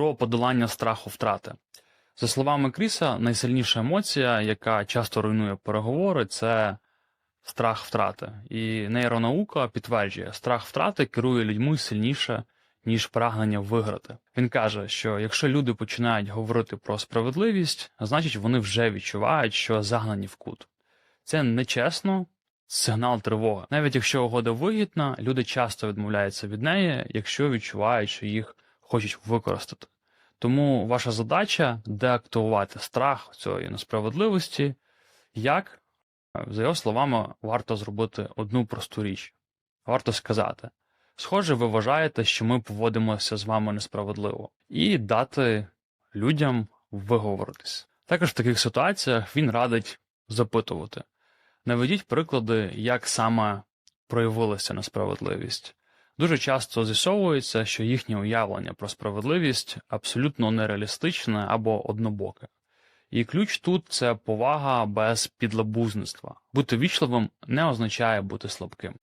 про подолання страху втрати. За словами Кріса, найсильніша емоція, яка часто руйнує переговори, це страх втрати. І нейронаука підтверджує, страх втрати керує людьми сильніше, ніж прагнення виграти. Він каже, що якщо люди починають говорити про справедливість, значить вони вже відчувають, що загнані в кут. Це нечесно, сигнал тривоги. Навіть якщо угода вигідна, люди часто відмовляються від неї, якщо відчувають, що їх хочуть використати. Тому ваша задача деактивувати страх цієї несправедливості. Як, за його словами, варто зробити одну просту річ. Варто сказати: схоже, ви вважаєте, що ми поводимося з вами несправедливо, і дати людям виговоритись. Також в таких ситуаціях він радить запитувати. Наведіть приклади, як саме проявилася несправедливість. Дуже часто з'ясовується, що їхнє уявлення про справедливість абсолютно нереалістичне або однобоке. І ключ тут це повага без підлабузництва. Бути вічливим не означає бути слабким.